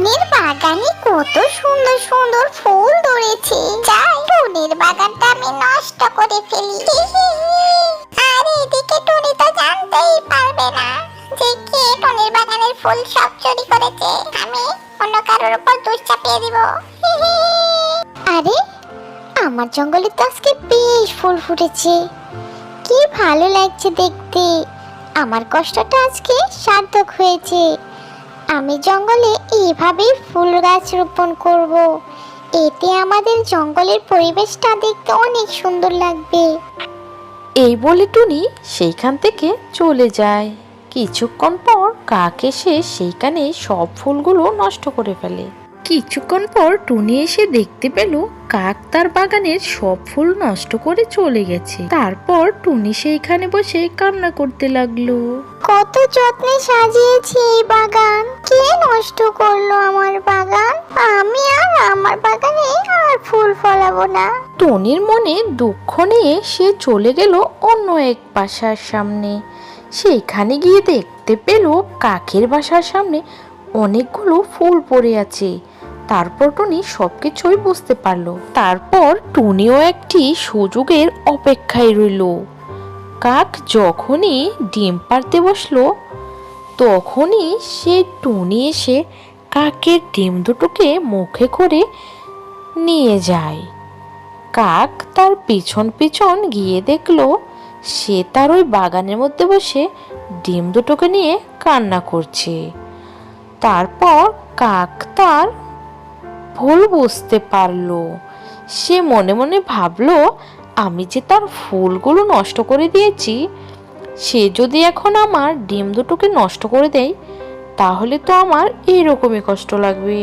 টুনির বাগানে কত সুন্দর সুন্দর ফুল ধরেছে। যাই টুনির বাগানটা আমি নষ্ট করে ফেলি। আর এদিকে টুনি তো জানতেই পারবে না যে কে টুনির বাগানের ফুল সব চুরি করেছে। আমি অন্য কারোর উপর দোষ চাপিয়ে দিব। আরে, আমার জঙ্গলে তো আজকে বেশ ফুল ফুটেছে। কি ভালো লাগছে দেখতে। আমার কষ্টটা আজকে সার্থক হয়েছে। আমি জঙ্গলে এইভাবেই ফুল গাছ রোপণ করব। এতে আমাদের জঙ্গলের পরিবেশটা দেখতে অনেক সুন্দর লাগবে। এই বলে টুনি সেইখান থেকে চলে যায়। কিছুক্ষণ পর কাক এসে সেইখানে সব ফুলগুলো নষ্ট করে ফেলে। কিছুক্ষণ পর টুনি এসে দেখতে পেল কাক তার বাগানের সব ফুল নষ্ট করে চলে গেছে। তারপর টুনি সেইখানে বসে কান্না করতে লাগল। কত যত্নে সাজিয়েছি এই বাগান। কে নষ্ট করল আমার বাগান? আমি আর আমার বাগানে আর ফুল ফলাবো না। টনির মনে দুঃখ নিয়ে সে চলে গেল অন্য এক বাসার সামনে। সেইখানে গিয়ে দেখতে পেল কাকের বাসার সামনে অনেকগুলো ফুল পড়ে আছে। তারপর টুনি সবকিছুই বুঝতে পারল। তারপর টুনিও একটি সুযোগের অপেক্ষায় রইল। কাক যখনই ডিম পারতে বসল, তখনই সে টুনি এসে কাকের ডিম দুটোকে মুখে করে নিয়ে যায়। কাক তার পিছন পিছন গিয়ে দেখল, সে তার ওই বাগানের মধ্যে বসে ডিম দুটোকে নিয়ে কান্না করছে। তারপর কাক তার ভুল বুঝতে পারল। সে মনে মনে ভাবলো, আমি যে তার ফুলগুলো নষ্ট করে দিয়েছি, সে যদি এখন আমার ডিম দুটোকে নষ্ট করে দেয়, তাহলে তো আমার এরকমই কষ্ট লাগবে।